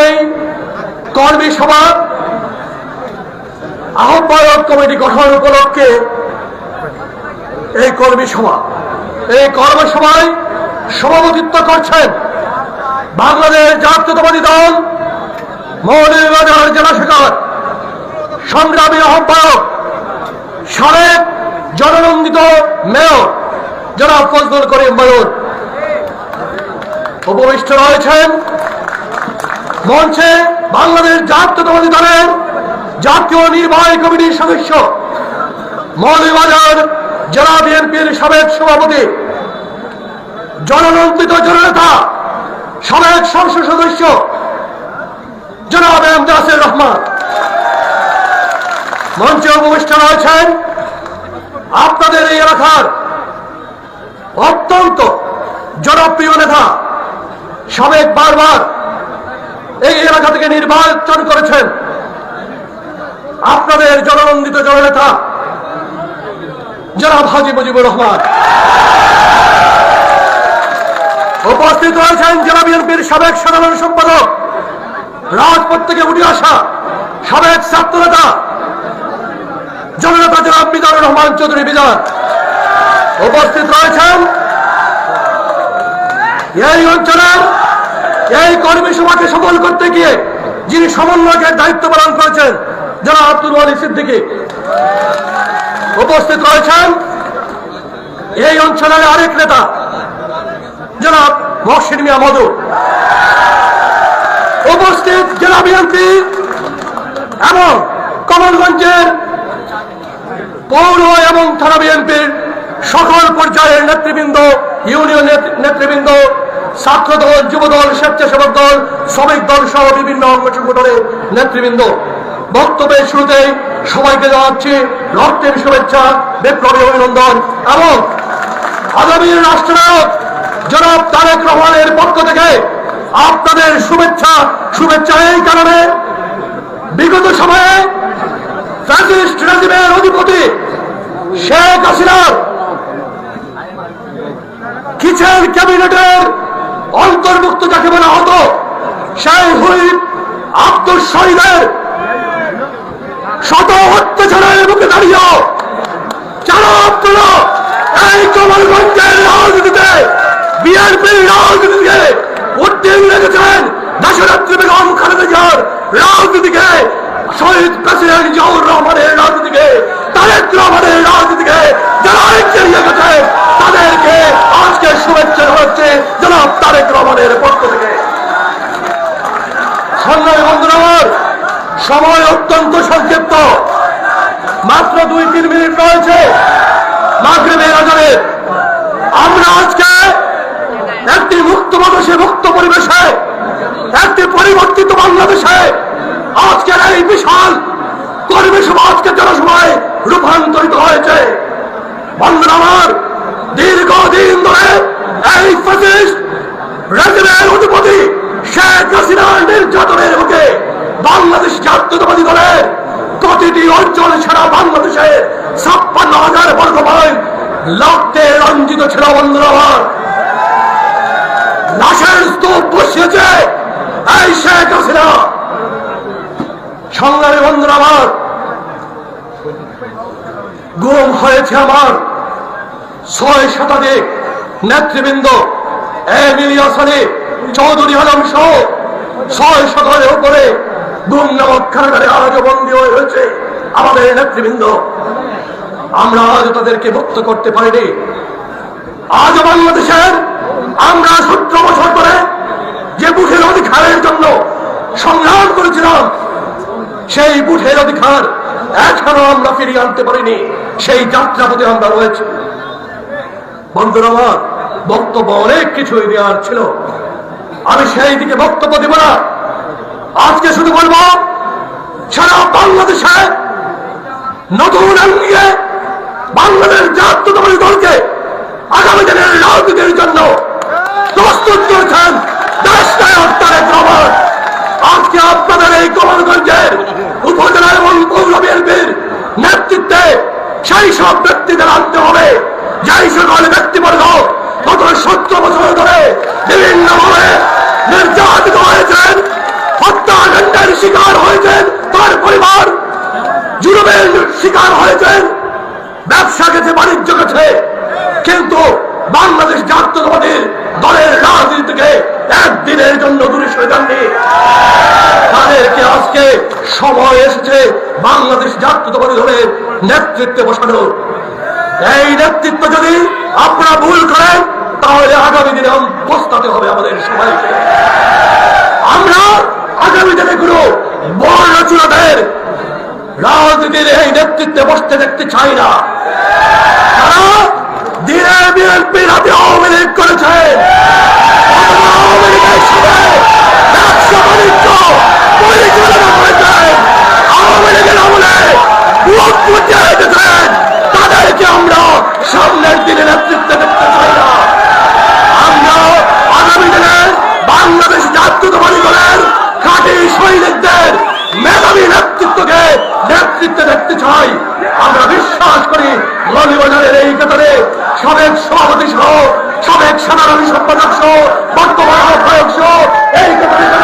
এই আহ্বায়ক কমিটি গঠন উপলক্ষে এই কর্মী সভা এই কর্মসভায় সভাপতিত্ব করছেন বাংলাদেশ জাতীয়তাবাদী দল মৌলভীবাজার জেলা শাখার সংগ্রামী আহ্বায়ক সাবেক জননন্দিত মেয়র জনাব ফজলুল করিম ময়ূর উপবিষ্ট রয়েছেন মঞ্চে বাংলাদেশ জাতীয়তাবাদী দলের জাতীয় নির্বাহী কমিটির সদস্য মৌলভীবাজার জেলা বিএনপির সাবেক সভাপতি জননন্দিত জননেতা, সাবেক সংসদ সদস্য জনাব এম রহমান। মঞ্চে উপবিষ্ট হয়েছেন আপনাদের এই এলাকার অত্যন্ত জনপ্রিয় নেতা সাবেক বারবার এই এলাকা থেকে নির্বাচন করেছেন আপনাদের জননন্দিত জননেতা জনাব হাজি মুজিবুর রহমান। উপস্থিত হয়েছেন জেলা বিএনপির সাবেক সাধারণ সম্পাদক, রাজপথ থেকে উঠে আসা সাবেক ছাত্র নেতা মিজানুর রহমান চৌধুরী মিজান উপস্থিত রয়েছেন। এই অঞ্চলের এই কর্মী সভাকে সফল করতে গিয়ে যিনি সমন্বয়কের দায়িত্ব পালন করেছেন, যারা আব্দুল আলী সিদ্দিকী উপস্থিত রয়েছেন। এই অঞ্চলের আরেক নেতা জনাব মহসিন মিয়া মধু। উপস্থিত জেলা বিএনপি এবং কমলগঞ্জের পৌর এবং থানা বিএনপির সকল পর্যায়ের নেতৃবৃন্দ, ইউনিয়ন নেতৃবৃন্দ ছাত্র দল যুব দল স্বেচ্ছাসেবক দল, শ্রমিক দল সহ বিভিন্ন সংগঠনের নেতৃবৃন্দ। বক্তব্যের শুরুতেই সবাইকে জানাচ্ছি রক্তের শুভেচ্ছা, বিপ্লবী অভিনন্দন এবং আগামী রাষ্ট্রনায়ক জনাব তারেক রহমানের পক্ষ থেকে আপনাদের শুভেচ্ছা। শুভেচ্ছা এই কারণে বিগত সময়ে ফ্যাসিস্ট রেজিমের অধিপতি শেখ হাসিনার কিচেন ক্যাবিনেটের অন্তর্ভুক্ত যাকে বলা হতো সেই হুইপ আব্দুল শহীদের শত অত্যাচারের মুখে দাঁড়িয়েও যারা আপনারা এই কমলগঞ্জের রাজনীতিতে, বিএনপির রাজনীতিকে উদ্দিন রেখেছেন দেশরাত্রী বেগম খালেদা জিয়ার রাজনীতিকে শহীদ প্রেসিডেন্ট জিয়াউর রহমানের রাজনীতিকে তারেক রহমানের রাজনীতিকে, যারা এগিয়ে গেছে, তাদেরকে আজকে শুভেচ্ছা জানাচ্ছে জনাব তারেক রহমানের পক্ষ থেকে। সংগ্রামী বন্ধুরা সময় অত্যন্ত সংক্ষিপ্ত। মাত্র দুই তিন মিনিট রয়েছে। মাগরিবের আজানে আমরা আজকে একটি মুক্ত বাতাসে মুক্ত পরিবেশে, একটি পরিবর্তিত বাংলাদেশে বন্ধুরা দীর্ঘদিন ধরে এই ফ্যাসিস্ট রেজিমের অধিপতি শেখ হাসিনার নির্যাতনের মুখে বাংলাদেশ জাতীয়তাবাদী দলের প্রতিটি অঞ্চল ছাড়া বাংলাদেশে ছাপ্পান্ন হাজার বর্গ মাইল লক্ষ্যে রঞ্জিত ছিল বন্ধুরা আমার। লাশের স্তূপ বসিয়েছে এই শেখ হাসিনা। সংগ্রামী বন্ধুরা গুম হয়েছে আমার। ছয় শতাধিক নেতৃবৃন্দ এম ইলিয়াস আলী চৌধুরী আলম সহ ছয় শতকের উপরে গুম নামক কারাগারে আজও বন্দী হয়ে রয়েছে আমাদের নেতৃবৃন্দ। আমরা আজ তাদেরকে মুক্ত করতে পারিনি। আজ বাংলাদেশের আমরা সতেরো বছর ধরে যে বুথের অধিকারের জন্য সংগ্রাম করেছিলাম, সেই বুথের অধিকার এখনও আমরা ফিরিয়ে আনতে পারিনি। সেই যাত্রা পথে আমরা রয়েছি। বন্ধুরা আমার, বক্তব্য অনেক কিছুই দেওয়ার ছিল। আমি সেই দিকে বক্তব্য দেব না। আজকে শুধু বলব, সারা বাংলাদেশে নতুন আঙ্গিয়ে বাংলাদেশ জাতীয়তাবাদী দলকে আগামী দিনের রাজনীতির জন্য প্রস্তুত করেছেন দেশ নায়ক আজকে আপনাদের এই কমলগঞ্জের উপজেলা এবং পৌর বিএনপির নেতৃত্বে সব ব্যক্তিদের আনতে হবে। যেই সকল ব্যক্তিবর্গ, গত সত্তর বছর ধরে বিভিন্ন ভাবে নির্যাতিত হয়েছেন হত্যাকাণ্ডের শিকার হয়েছেন, তার পরিবার জুলুমের শিকার হয়েছেন, ব্যবসা গেছে, বাণিজ্য গেছে। কিন্তু বাংলাদেশ জাতীয়তাবাদী দলের রাজনীতি থেকে একদিনের জন্য দূরে সরে যাননি। তাদেরকে আজকে সময় এসেছে বাংলাদেশ জাতীয়তাবাদী দলের নেতৃত্বে বসানো। এই নেতৃত্ব যদি আপনারা ভুল করেন, তাহলে আগামী দিনে পস্তাতে হবে আমাদের সবাইকে। আমরা আগামী দিনে কোনো বর্ণ চূড়াদের রাজনীতির এই নেতৃত্বে বসতে দেখতে চাই না তারা দিনে বিএনপি রাতে আওয়ামী লীগ করেছে অথবা আওয়ামী লীগের সাথে ব্যবসা বাণিজ্য পরিচালনা করেছেন আওয়ামী লীগের আমলে ভোট বুঝে রেখেছেন তাদেরকে আমরা সামনের দিনে নেতৃত্বে দেখতে চাই না আমরা আগামী দিনে বাংলাদেশ জাতীয়তাবাদী দলের খাঁটি সৈনিকদের মেধাবী নেতৃত্বকে নেতৃত্বে দেখতে চাই। আমরা বিশ্বাস করি মৌলিবাজারের এই কাতারে সাবেক সভাপতি সহ, সাবেক সেনাবাহিনী সম্পাদক সহ, বর্তমান আহ্বায়ক সহ এই কাতারে